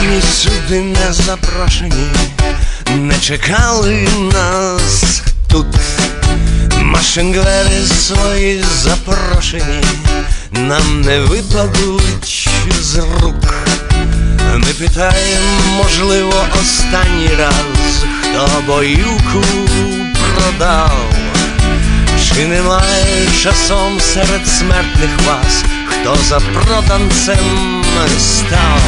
Жодні сюди не запрошені, не чекали нас тут. Машингери свої запрошені, нам не випадуть з рук. Ми питаємо, можливо, останній раз, хто боюку продав. Чи немає часом серед смертних вас, хто запроданцем став.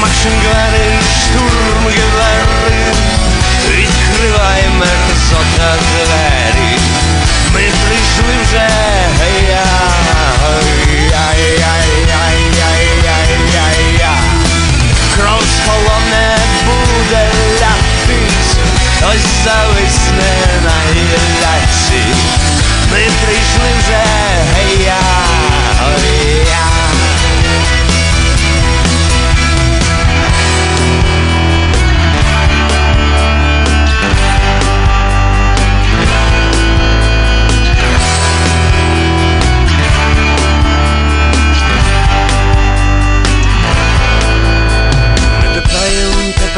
Машингвери, штурмгевери, відкривай мерзота двері. Ми прийшли вже я. Кров з буде ляти, хтось зависне на єляці. Ми прийшли вже.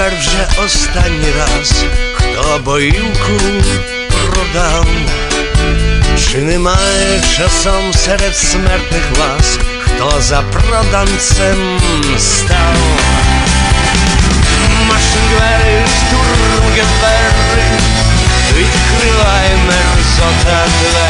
Тепер вже останній раз, хто боївку продав, чи немає часом серед смертних вас, хто за проданцем став. Машингвери, штурмгевери, відкривай мерзота двері.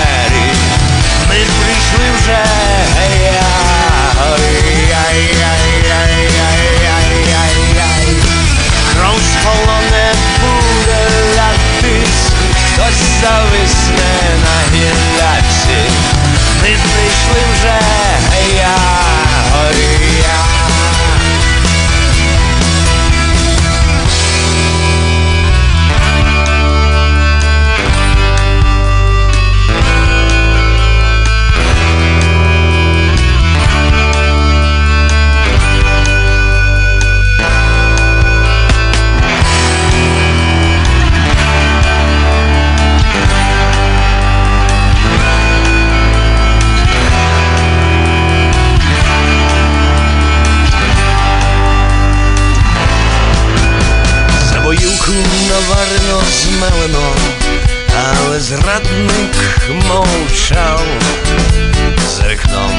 Боюку наварено змелено, але зрадник мовчав. За вікном